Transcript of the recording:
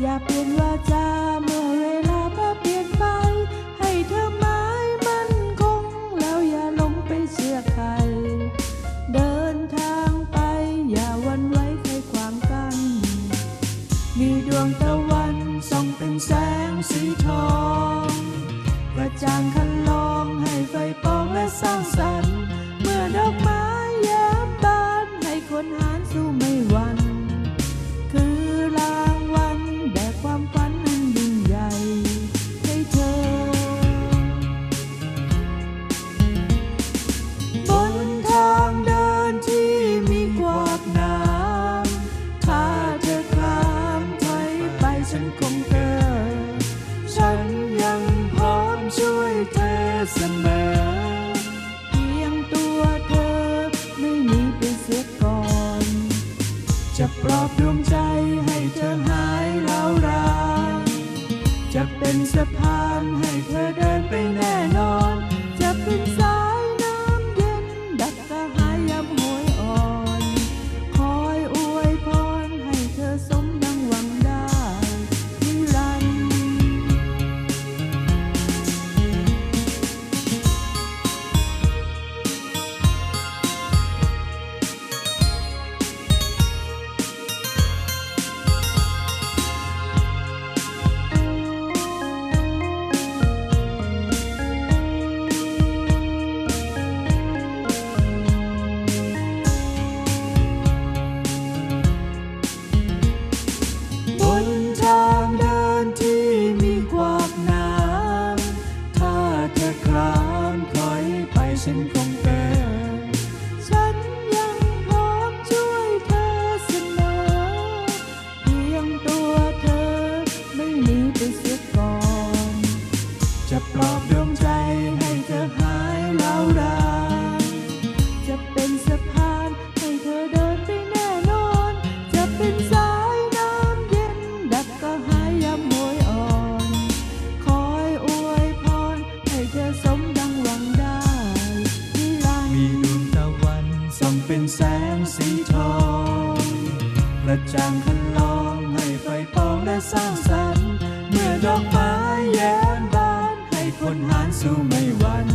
อย่าเปลี่ยนวาจาเมื่อเวลาพาเปลี่ยนไป ให้เธอหมายมันคง แล้วอย่าหลงไปเชื่อใคร เดินทางไป อย่าวันไว้ใครขวางกัน มีดวงตะวันส่องเป็นแสงสีทอง กระจ่างคันลองให้ไฟปองและสร้างสรรค์ ไปฉันคงเธอ ฉันยังพร้อมช่วยเธอเสมอ เพียงตัวเธอไม่มีไปเสียก่อน จะปลอบดวงใจให้เธอหายแล้วรานจะเป็นสะพานให้เธอเดิน ฉันคงเกิดฉันยังพร้อมช่วยเธอเสมอเพียงตัวเธอไม่หนีไปเสียก่อน จะปลอบดวง แสงสีทองกระจ่างคันลองให้ไฟปองและสร้างสรรค์ เมื่อดอกไม้แย้มบานให้คนหานสู้ไม่วัน